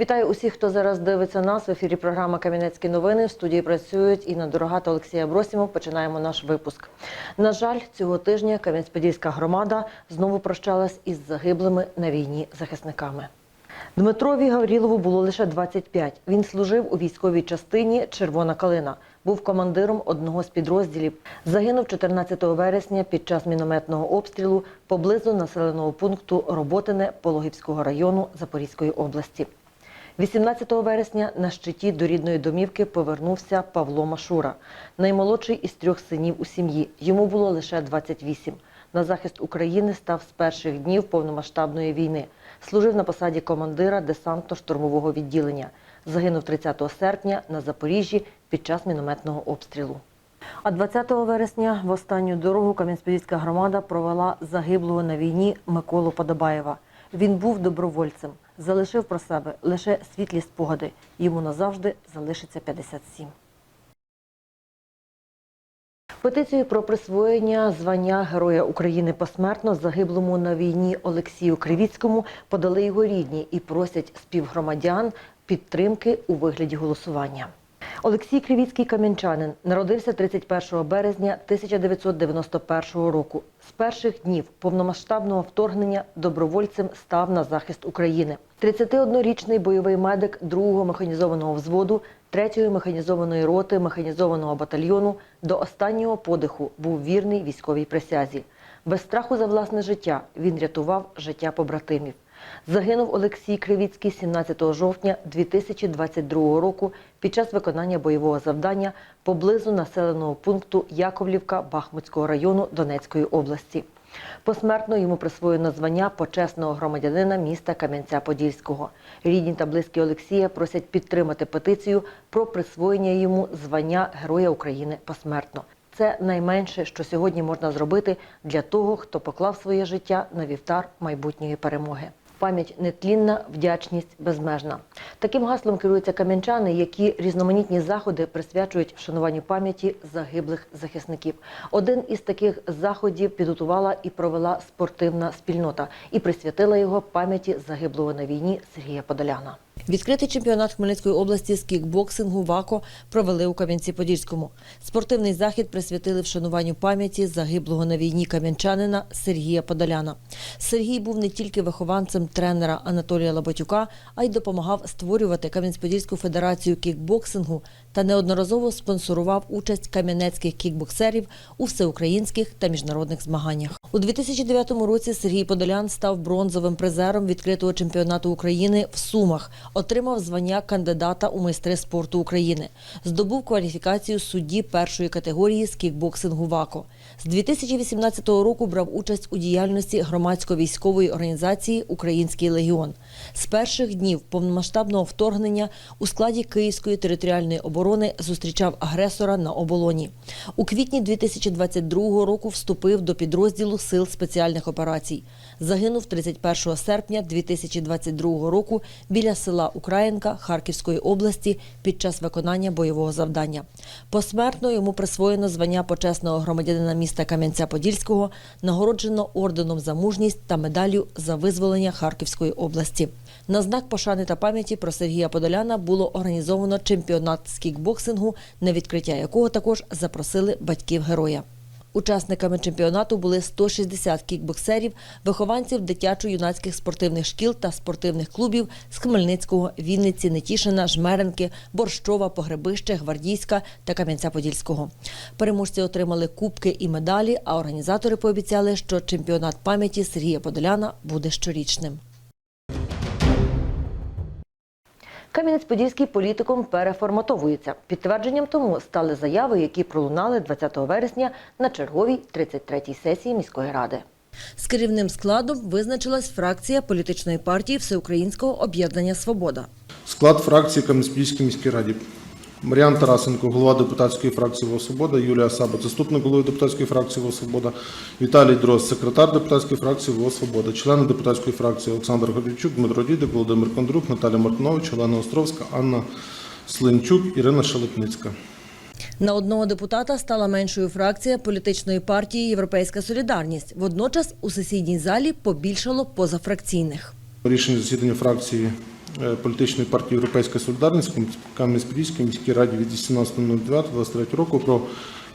Вітаю усіх, хто зараз дивиться нас. В ефірі програма Кам'янецькі новини. В студії працюють Інна Дорога та Олексія Бросімов. Починаємо наш випуск. На жаль, цього тижня Кам'янець-Подільська громада знову прощалась із загиблими на війні захисниками. Дмитрові Гаврілову було лише 25. Він служив у військовій частині Червона калина. Був командиром одного з підрозділів. Загинув 14 вересня під час мінометного обстрілу поблизу населеного пункту Роботине Пологівського району Запорізької області. 18 вересня на щиті до рідної домівки повернувся Павло Машура, наймолодший із трьох синів у сім'ї. Йому було лише 28. На захист України став з перших днів повномасштабної війни. Служив на посаді командира десантно-штурмового відділення. Загинув 30 серпня на Запоріжжі під час мінометного обстрілу. А 20 вересня в останню дорогу Кам'янець-Подільська громада провела загиблого на війні Миколу Подобаєва. Він був добровольцем, залишив про себе лише світлі спогади. Йому назавжди залишиться 57. Петицію про присвоєння звання Героя України посмертно загиблому на війні Олексію Кривіцькому подали його рідні і просять співгромадян підтримки у вигляді голосування. Олексій Кривіцький кам'янчанин народився 31 березня 1991 року. З перших днів повномасштабного вторгнення добровольцем став на захист України. 31-річний бойовий медик 2-го механізованого взводу 3-ї механізованої роти механізованого батальйону до останнього подиху був вірний військовій присязі. Без страху за власне життя він рятував життя побратимів. Загинув Олексій Кривіцький 17 жовтня 2022 року під час виконання бойового завдання поблизу населеного пункту Яковлівка Бахмутського району Донецької області. Посмертно йому присвоєно звання почесного громадянина міста Кам'янця-Подільського. Рідні та близькі Олексія просять підтримати петицію про присвоєння йому звання Героя України посмертно. Це найменше, що сьогодні можна зробити для того, хто поклав своє життя на вівтар майбутньої перемоги. Пам'ять нетлінна, вдячність безмежна. Таким гаслом керуються кам'янчани, які різноманітні заходи присвячують вшануванню пам'яті загиблих захисників. Один із таких заходів підготувала і провела спортивна спільнота і присвятила його пам'яті загиблого на війні Сергія Подоляна. Відкритий чемпіонат Хмельницької області з кікбоксингу ВАКО провели у Кам'янці-Подільському. Спортивний захід присвятили вшануванню пам'яті загиблого на війні кам'янчанина Сергія Подоляна. Сергій був не тільки вихованцем тренера Анатолія Лоботюка, а й допомагав створювати Кам'янець-Подільську федерацію кікбоксингу та неодноразово спонсорував участь кам'янецьких кікбоксерів у всеукраїнських та міжнародних змаганнях. У 2009 році Сергій Подолян став бронзовим призером відкритого чемпіонату України в Сумах, отримав звання кандидата у майстри спорту України, здобув кваліфікацію судді першої категорії з кікбоксингу ВАКО. З 2018 року брав участь у діяльності громадсько-військової організації Український легіон. З перших днів повномасштабного вторгнення у складі Київської територіальної оборони зустрічав агресора на оболоні. У квітні 2022 року вступив до підрозділу Сил спеціальних операцій. Загинув 31 серпня 2022 року біля села Українка Харківської області під час виконання бойового завдання. Посмертно йому присвоєно звання почесного громадянина міста Кам'янця-Подільського, нагороджено орденом за мужність та медаллю за визволення Харківської області. На знак пошани та пам'яті про Сергія Подоляна було організовано чемпіонат з кікбоксингу, на відкриття якого також запросили батьків героя. Учасниками чемпіонату були 160 кікбоксерів, вихованців дитячо-юнацьких спортивних шкіл та спортивних клубів з Хмельницького, Вінниці, Нетішина, Жмеренки, Борщова, Погребище, Гвардійська та Кам'янця-Подільського. Переможці отримали кубки і медалі, а організатори пообіцяли, що чемпіонат пам'яті Сергія Подоляна буде щорічним. Кам'янець-Подільський політиком переформатовується. Підтвердженням тому стали заяви, які пролунали 20 вересня на черговій 33-й сесії міської ради. З керівним складом визначилась фракція політичної партії Всеукраїнського об'єднання Свобода. Склад фракції Кам'янській міській раді. Мар'ян Тарасенко, голова депутатської фракції «Во Свобода, Юлія Саба, заступник голови депутатської фракції «Во Свобода, Віталій Дрозд, секретар депутатської фракції «Во Свобода, члени депутатської фракції Олександр Гордійчук, Дмитро Дідик, Володимир Кондрук, Наталя Мартинович, Олена Островська, Анна Слинчук, Ірина Шелепницька. На одного депутата стала меншою фракція політичної партії Європейська Солідарність. Водночас у сесійній залі побільшало позафракційних. Рішення засідання фракції політичної партії Європейська Солідарність Кам'янець-Подільській міській раді від 18.09.23 року про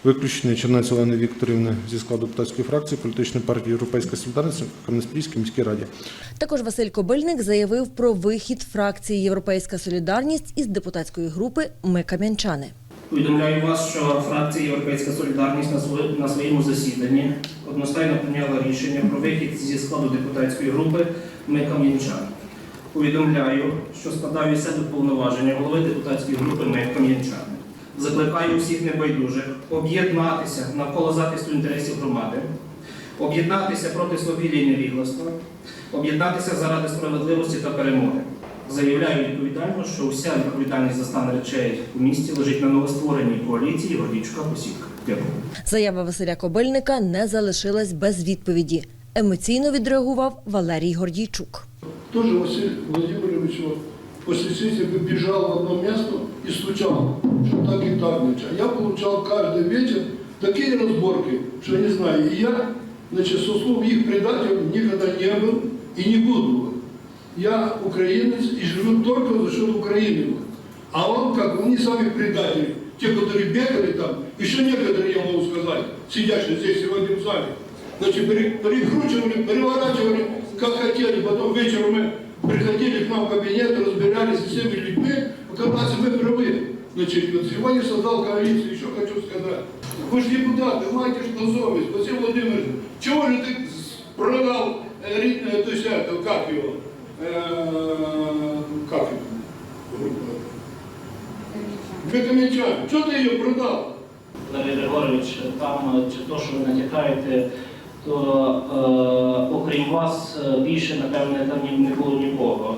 виключення Чернець Олени Вікторівни зі складу депутатської фракції політичної партії Європейська Солідарність Кам'янець-Подільській міській раді. Також Василь Кобильник заявив про вихід фракції Європейська Солідарність із депутатської групи Ми Кам'янчани. Повідомляю вас, що фракція Європейська Солідарність на своєму засіданні одностайно прийняла рішення про вихід зі складу депутатської групи Ми Кам'янчани. Повідомляю, що складаю із себе повноваження голови депутатської групи Ми Кам'янчани. Закликаю всіх небайдужих об'єднатися навколо захисту інтересів громади, об'єднатися проти свавілля і невігластва, об'єднатися заради справедливості та перемоги. Заявляю відповідально, що вся відповідальність за стан речей у місті лежить на новоствореній коаліції Гордічка Посівка. Дякую. Заява Василя Кобильника не залишилась без відповіді. Емоційно відреагував Валерій Гордійчук Тоже Василий Владимирович вот, после сессии побежал в одно место и стучал, что так и так. Значит. А я получал каждый вечер такие разборки, что не знаю. И я, значит, со слов их предателем никогда не был и не буду. Я украинец и живу только за счет Украины. А он как, они сами предатели. Те, которые бегали там, еще некоторые, я могу сказать, сидящие здесь сегодня в зале, значит, пере- перекручивали, переворачивали, как хотели. Потом вечером мы приходили к нам в кабинет, разбирались со всеми людьми, оказалось, мы правы. Значит, вот сегодня создал коалицию, еще хочу сказать. Вы же депутаты, маете что совесть, Василий Владимирович, чего же ты продал, э, ри- э, то есть это, как его, э, как его, Бекамичан, что ты ее продал? Валерій Григорович, там е, чи то, що ви натякаєте, то е, окрім вас е, більше, напевне, там ні- не було нікого.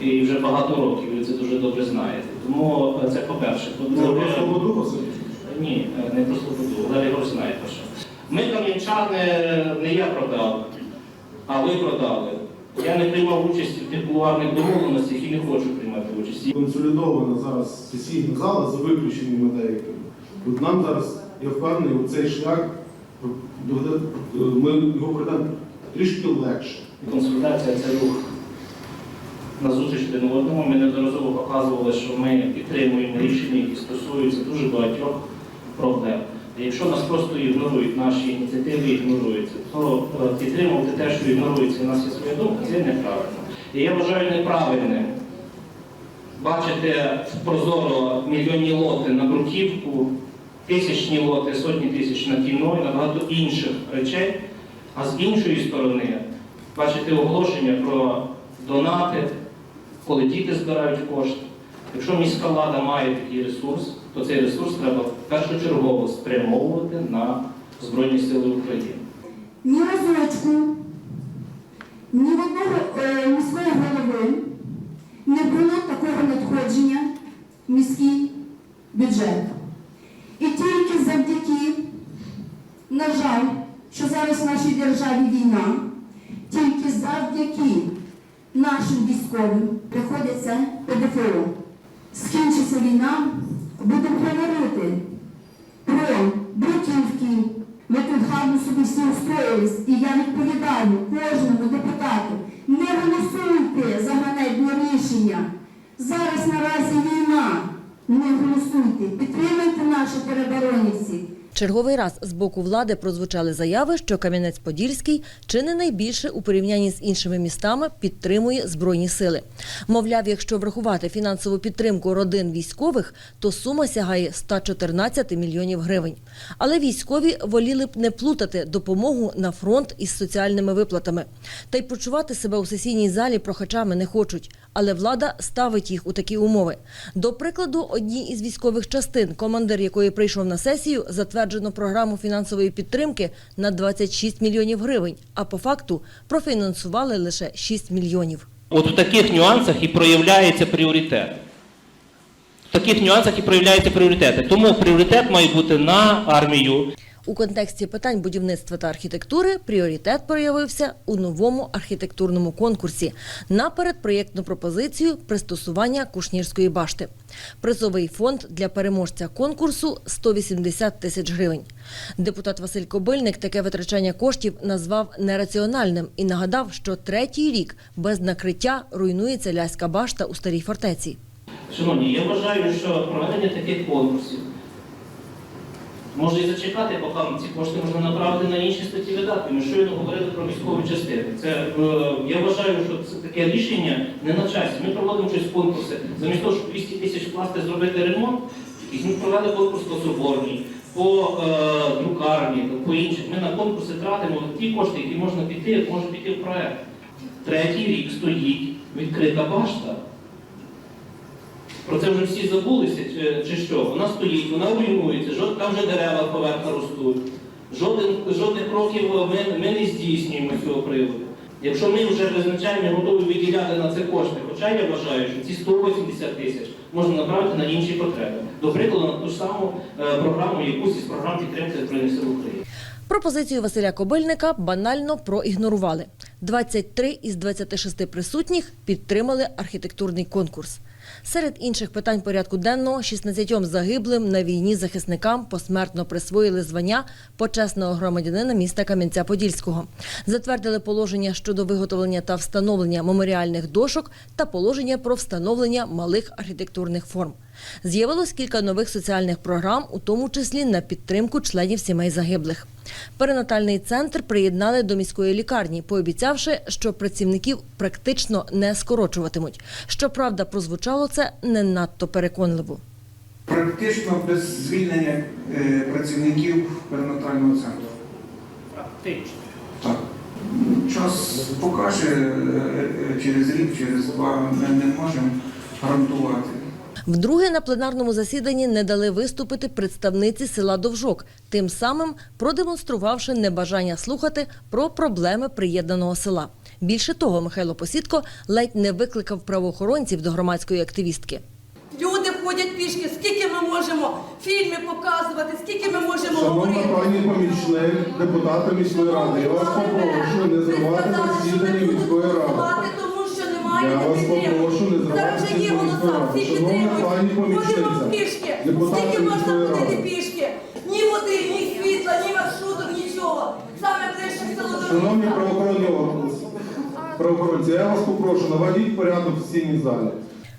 І вже багато років ви це дуже добре знаєте. Тому е, це по-перше. Ні, е, не про Слободу. Валерій Григорович знає про що. Ми кам'янчани не я продав, а ви продали. Я не приймав участі в тих кулуарних домовленостях і не хочу приймати участь. консолідована зараз сесійна зала за виключеннями деякими. От нам зараз, я впевнений, у цей шлях ми його пройдемо трішки легше. Консолідація це рух. На зустріч один одному ми неодноразово показували, що ми підтримуємо рішення, які стосуються дуже багатьох проблем. Якщо нас просто ігнорують, наші ініціативи ігноруються, то е, підтримувати те, що ігнорується, і нас є своя думка, це неправильно. І я вважаю неправильним бачити прозоро мільйонні лоти на бруківку, тисячні лоти, сотні тисяч на кіно і на багато інших речей, а з іншої сторони бачити оголошення про донати, коли діти збирають кошти. Якщо міська влада має такий ресурс, то цей ресурс треба першочергово спрямовувати на Збройні Сили України. ні разочку, ні в одного е, міського голови не було такого надходження в міський бюджет. І тільки завдяки, на жаль, що зараз в нашій державі війна, тільки завдяки нашим військовим приходиться ПДФО. Скінчиться війна, будемо говорити про бруківки. Ми тут гарно собі всі устроїлись, і я відповідаю кожному депутату, не голосуйте за ганебне рішення. Зараз наразі війна. Не голосуйте, підтримуйте наші тероборонівці. Черговий раз з боку влади прозвучали заяви, що Кам'янець-Подільський чи не найбільше у порівнянні з іншими містами підтримує збройні сили. Мовляв, якщо врахувати фінансову підтримку родин військових, то сума сягає 114 мільйонів гривень. Але військові воліли б не плутати допомогу на фронт із соціальними виплатами. Та й почувати себе у сесійній залі прохачами не хочуть. Але влада ставить їх у такі умови. До прикладу, одній із військових частин, командир якої прийшов на сесію, затверджено програму фінансової підтримки на 26 мільйонів гривень, а по факту профінансували лише 6 мільйонів. От в таких нюансах і проявляється пріоритет. В таких нюансах і проявляються пріоритети. Тому пріоритет має бути на армію, У контексті питань будівництва та архітектури пріоритет проявився у новому архітектурному конкурсі на передпроєктну пропозицію пристосування Кушнірської башти. Призовий фонд для переможця конкурсу 180 тисяч гривень. Депутат Василь Кобильник таке витрачання коштів назвав нераціональним і нагадав, що третій рік без накриття руйнується ляська башта у старій фортеці. Шановні, я вважаю, що проведення таких конкурсів може і зачекати, поки ці кошти можна направити на інші статті видатків. Ми щойно говорили про військові частини. Це е, я вважаю, що це таке рішення не на часі. Ми проводимо щось конкурси. Замість того, щоб 200 тисяч вкласти зробити ремонт, і ми провели конкурс по соборній, по е, друкарні, по інших. Ми на конкурси тратимо ті кошти, які можна піти, як може піти в проект. Третій рік стоїть відкрита башта. Про це вже всі забулися, чи, що? Вона стоїть, вона руйнується, там вже дерева поверху ростуть. Жоден, жодних кроків ми, ми не здійснюємо цього приводу. Якщо ми вже визначаємо готові виділяти на це кошти, хоча я вважаю, що ці 180 тисяч можна направити на інші потреби. До прикладу, на ту ж саму е, програму, якусь із програм підтримки Збройних сил України. Пропозицію Василя Кобильника банально проігнорували. 23 із 26 присутніх підтримали архітектурний конкурс. Серед інших питань порядку денного 16 загиблим на війні захисникам посмертно присвоїли звання почесного громадянина міста Кам'янця-Подільського. Затвердили положення щодо виготовлення та встановлення меморіальних дошок та положення про встановлення малих архітектурних форм. З'явилось кілька нових соціальних програм, у тому числі на підтримку членів сімей загиблих. Перинатальний центр приєднали до міської лікарні, пообіцявши, що працівників практично не скорочуватимуть. Щоправда, прозвучало це не надто переконливо. Практично без звільнення е, працівників перинатального центру. Практично. Так. Час покаже е, е, через рік, через два ми не можемо гарантувати. Вдруге на пленарному засіданні не дали виступити представниці села Довжок, тим самим продемонструвавши небажання слухати про проблеми приєднаного села. Більше того, Михайло Посідко ледь не викликав правоохоронців до громадської активістки. Люди ходять пішки, скільки ми можемо фільми показувати, скільки ми можемо Шановна говорити. пані помічник, депутата міської ради, я вас попрошу не зривати засідання міської ради. Я не вас попрошу не Зараз вже є голоса, всі підтримують. пані помічниця, Ходимо пішки. депутати Скільки можна міської ходити ради. пішки? Ні води, ні світла, ні маршруток, нічого. Саме ближче в село Шановні Дорога. правоохоронні органи, правоохоронці, я вас попрошу, наведіть порядок в сесійній залі.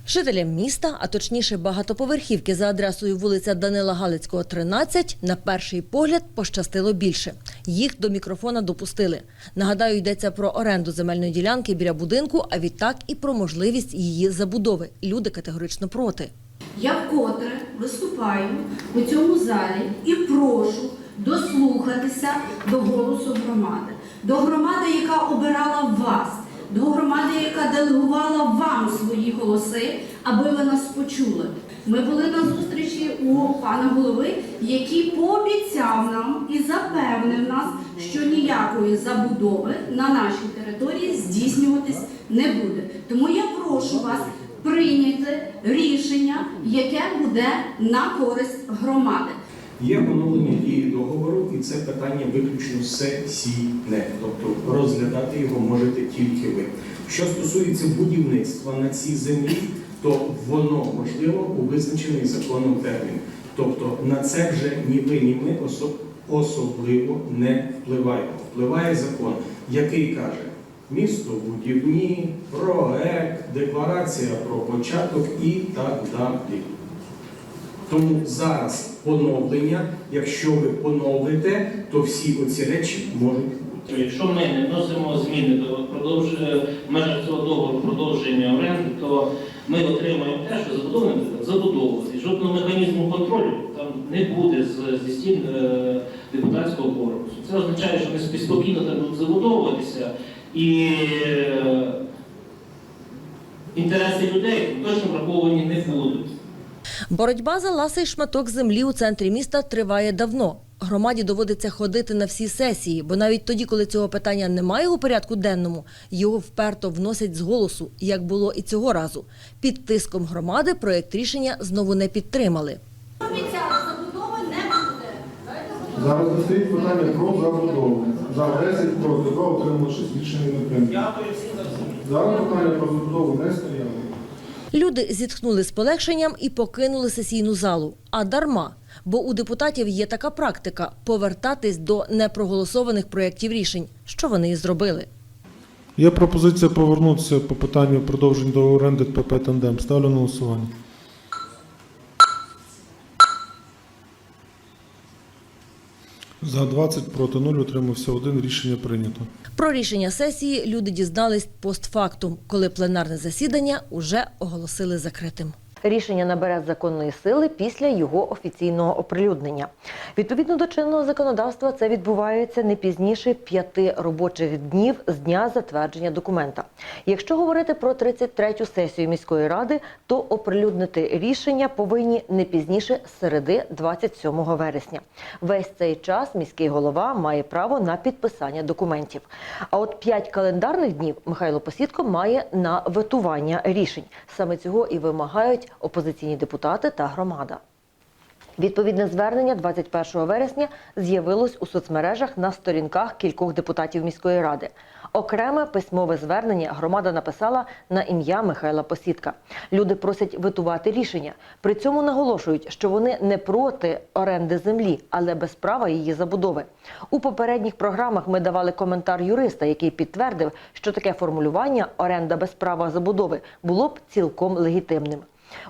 Жителям міста, а точніше багатоповерхівки за адресою вулиця Данила Галицького, 13, на перший погляд пощастило більше. Їх до мікрофона допустили. Нагадаю, йдеться про оренду земельної ділянки біля будинку, а відтак і про можливість її забудови. Люди категорично проти. Я вкотре виступаю у цьому залі і прошу дослухатися до голосу громади, до громади, яка обирала вас, до громади, яка делегувала вам свої голоси, аби ви нас почули. Ми були на зустрічі у пана голови, який пообіцяв нам і запевнив нас, що ніякої забудови на нашій території здійснюватись не буде. Тому я прошу вас прийняти рішення, яке буде на користь громади. Є поновлення дії договору, і це питання виключно сесійне, тобто розглядати його можете тільки ви. Що стосується будівництва на цій землі, то воно можливо у визначений законом термін. Тобто на це вже ні ви, ні ми осо- особливо не впливаємо. Впливає закон, який каже містобудівні, проект, декларація про початок і так далі. Тому зараз поновлення, якщо ви поновите, то всі оці речі можуть бути. Якщо ми не вносимо зміни до продовж- в межах цього договору продовження оренди, то ми отримаємо те, що забудовник забудовувати. Жодного механізму контролю там не буде з, зі стін е, депутатського корпусу. Це означає, що вони спокійно будуть забудовуватися і е, інтереси людей точно враховані не будуть. Боротьба за ласий шматок землі у центрі міста триває давно. Громаді доводиться ходити на всі сесії, бо навіть тоді, коли цього питання немає у порядку денному, його вперто вносять з голосу, як було і цього разу. Під тиском громади проєкт рішення знову не підтримали. Обіцяли, забудови не буде. Зараз не стоїть питання про забудову. За 10 проти 2 отримали 6 рішення не прийнято. Зараз питання про забудову не стояло. Люди зітхнули з полегшенням і покинули сесійну залу. А дарма, бо у депутатів є така практика повертатись до непроголосованих проєктів рішень, що вони і зробили. Є пропозиція повернутися по питанню продовження до оренди ПП «Тандем». Ставлю на голосування. За 20 проти 0 утримався один. Рішення прийнято. Про рішення сесії люди дізнались постфактум, коли пленарне засідання уже оголосили закритим. Рішення набере законної сили після його офіційного оприлюднення. Відповідно до чинного законодавства, це відбувається не пізніше п'яти робочих днів з дня затвердження документа. Якщо говорити про 33-ю сесію міської ради, то оприлюднити рішення повинні не пізніше середи 27 вересня. Весь цей час міський голова має право на підписання документів. А от п'ять календарних днів Михайло Посідко має на ветування рішень. Саме цього і вимагають опозиційні депутати та громада. Відповідне звернення 21 вересня з'явилось у соцмережах на сторінках кількох депутатів міської ради. Окреме письмове звернення громада написала на ім'я Михайла Посідка. Люди просять витувати рішення. При цьому наголошують, що вони не проти оренди землі, але без права її забудови. У попередніх програмах ми давали коментар юриста, який підтвердив, що таке формулювання оренда без права забудови було б цілком легітимним.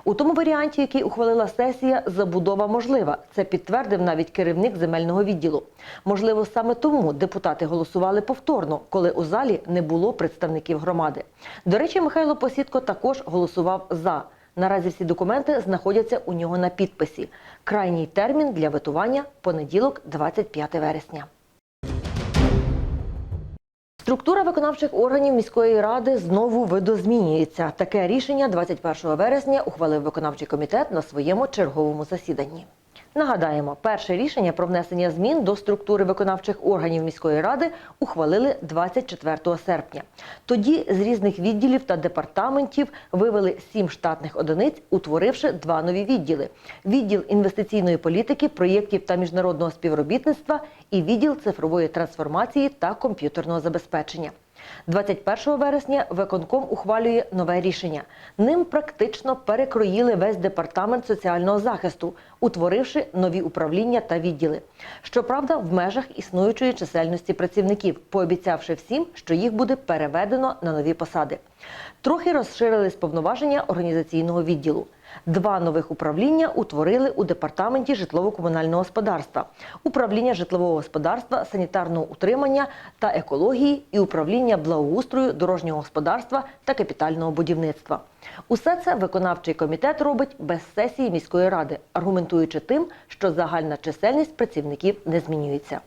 У тому варіанті, який ухвалила сесія, забудова можлива. Це підтвердив навіть керівник земельного відділу. Можливо, саме тому депутати голосували повторно, коли у залі не було представників громади. До речі, Михайло Посідко також голосував за. Наразі всі документи знаходяться у нього на підписі. Крайній термін для ветування понеділок, 25 вересня. Структура виконавчих органів міської ради знову видозмінюється. Таке рішення 21 вересня ухвалив виконавчий комітет на своєму черговому засіданні. Нагадаємо, перше рішення про внесення змін до структури виконавчих органів міської ради ухвалили 24 серпня. Тоді з різних відділів та департаментів вивели сім штатних одиниць, утворивши два нові відділи: відділ інвестиційної політики, проєктів та міжнародного співробітництва і відділ цифрової трансформації та комп'ютерного забезпечення. 21 вересня виконком ухвалює нове рішення. Ним практично перекроїли весь департамент соціального захисту, утворивши нові управління та відділи. Щоправда, в межах існуючої чисельності працівників, пообіцявши всім, що їх буде переведено на нові посади. Трохи розширились повноваження організаційного відділу. Два нових управління утворили у департаменті житлово-комунального господарства, управління житлового господарства, санітарного утримання та екології і управління благоустрою, дорожнього господарства та капітального будівництва. Усе це виконавчий комітет робить без сесії міської ради, аргументуючи тим, що загальна чисельність працівників не змінюється.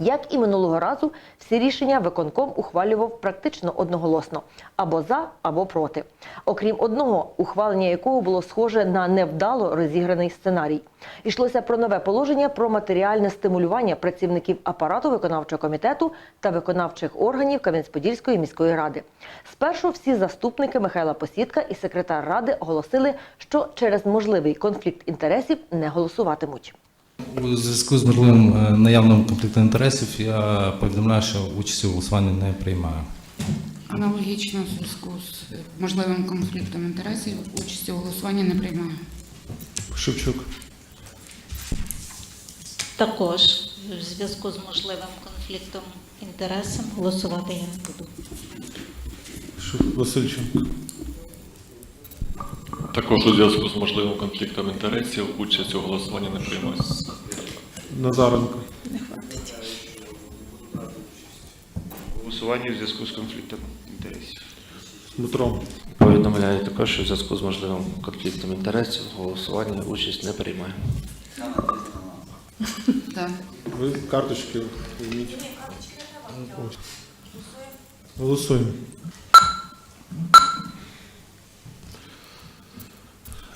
Як і минулого разу, всі рішення виконком ухвалював практично одноголосно або за, або проти. Окрім одного, ухвалення якого було схоже на невдало розіграний сценарій. Йшлося про нове положення про матеріальне стимулювання працівників апарату виконавчого комітету та виконавчих органів Кам'янець-Подільської міської ради. Спершу всі заступники Михайла Посідка і секретар ради оголосили, що через можливий конфлікт інтересів не голосуватимуть. У зв'язку з можливим е, наявним конфліктом інтересів я повідомляю, що участь у голосуванні не приймаю. Аналогічно в зв'язку з можливим конфліктом інтересів участі у голосуванні не приймаю. Шевчук. Також в зв'язку з можливим конфліктом інтересів голосувати я не буду. Васильченко. Також у зв'язку з можливим конфліктом інтересів участь у голосуванні не приймаю. Назаренко. Голосування в зв'язку з конфліктом інтересів. Дмитро. Повідомляю також, що в зв'язку з можливим конфліктом інтересів голосування участь не приймає. Так. Ви карточки візьміть. Голосуємо.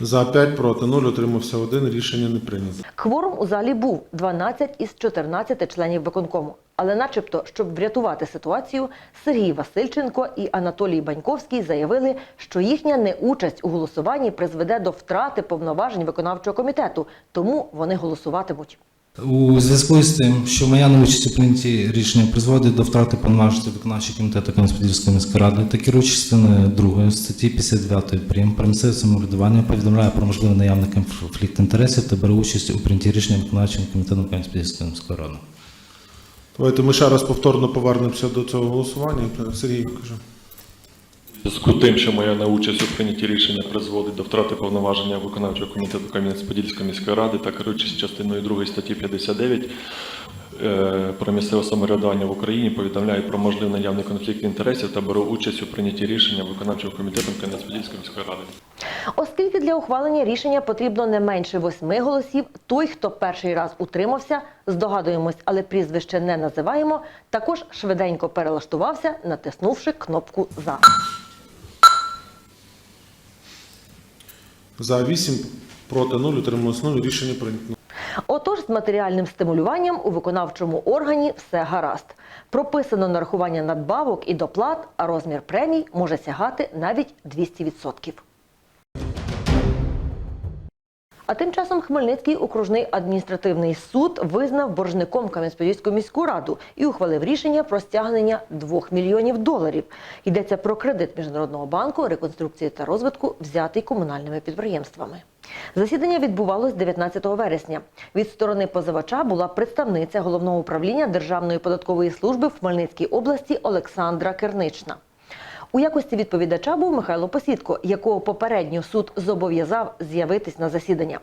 За 5 проти 0 отримався один. Рішення не прийнято. Кворум у залі був 12 із 14 членів виконкому. Але, начебто, щоб врятувати ситуацію, Сергій Васильченко і Анатолій Баньковський заявили, що їхня неучасть у голосуванні призведе до втрати повноважень виконавчого комітету, тому вони голосуватимуть. У зв'язку з тим, що моя неучасть у прийнятті рішення призводить до втрати повноважень виконавчого комітету Кам'янець-Подільської міської ради та керуючи частиною 2 статті 59 прим. про місцеве самоврядування повідомляю про можливий наявний конфлікт інтересів та беру участь у прийнятті рішення виконавчим комітетом Кам'янець-Подільської міської ради. Давайте ми ще раз повторно повернемося до цього голосування. Сергій, каже. Зв'язку тим, що моя неучасть у прийнятті рішення призводить до втрати повноваження виконавчого комітету Кам'янець-Подільської міської ради та керуючись частиною 2 статті 59 е, про місцеве самоврядування в Україні, повідомляю про можливий наявний конфлікт інтересів та беру участь у прийнятті рішення виконавчого комітету Кам'янець-Подільської міської ради. Оскільки для ухвалення рішення потрібно не менше восьми голосів, той, хто перший раз утримався, здогадуємось, але прізвище не називаємо, також швиденько перелаштувався, натиснувши кнопку за. За 8, проти 0, утрималось 0, рішення прийнято. Отож, з матеріальним стимулюванням у виконавчому органі все гаразд. Прописано нарахування надбавок і доплат, а розмір премій може сягати навіть 200%. А тим часом Хмельницький окружний адміністративний суд визнав боржником Кам'янець-Подільську міську раду і ухвалив рішення про стягнення 2 мільйонів доларів. Йдеться про кредит Міжнародного банку реконструкції та розвитку, взятий комунальними підприємствами. Засідання відбувалось 19 вересня. Від сторони позивача була представниця головного управління Державної податкової служби в Хмельницькій області Олександра Кернична. У якості відповідача був Михайло Посідко, якого попередньо суд зобов'язав з'явитись на засідання.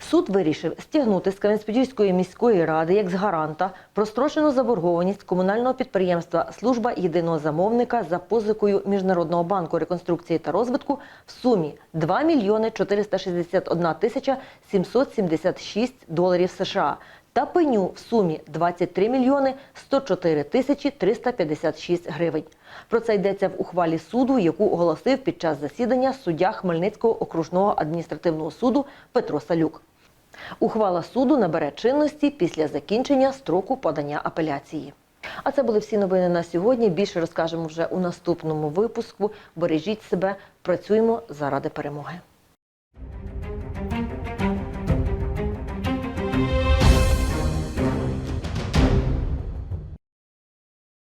Суд вирішив стягнути з Кам'янець-Подільської міської ради як з гаранта прострочену заборгованість комунального підприємства Служба єдиного замовника за позикою Міжнародного банку реконструкції та розвитку в сумі 2 мільйони 461 тисяча 776 доларів США та пеню в сумі 23 мільйони 104 тисячі 356 гривень. Про це йдеться в ухвалі суду, яку оголосив під час засідання суддя Хмельницького окружного адміністративного суду Петро Салюк. Ухвала суду набере чинності після закінчення строку подання апеляції. А це були всі новини на сьогодні. Більше розкажемо вже у наступному випуску. Бережіть себе, працюємо заради перемоги.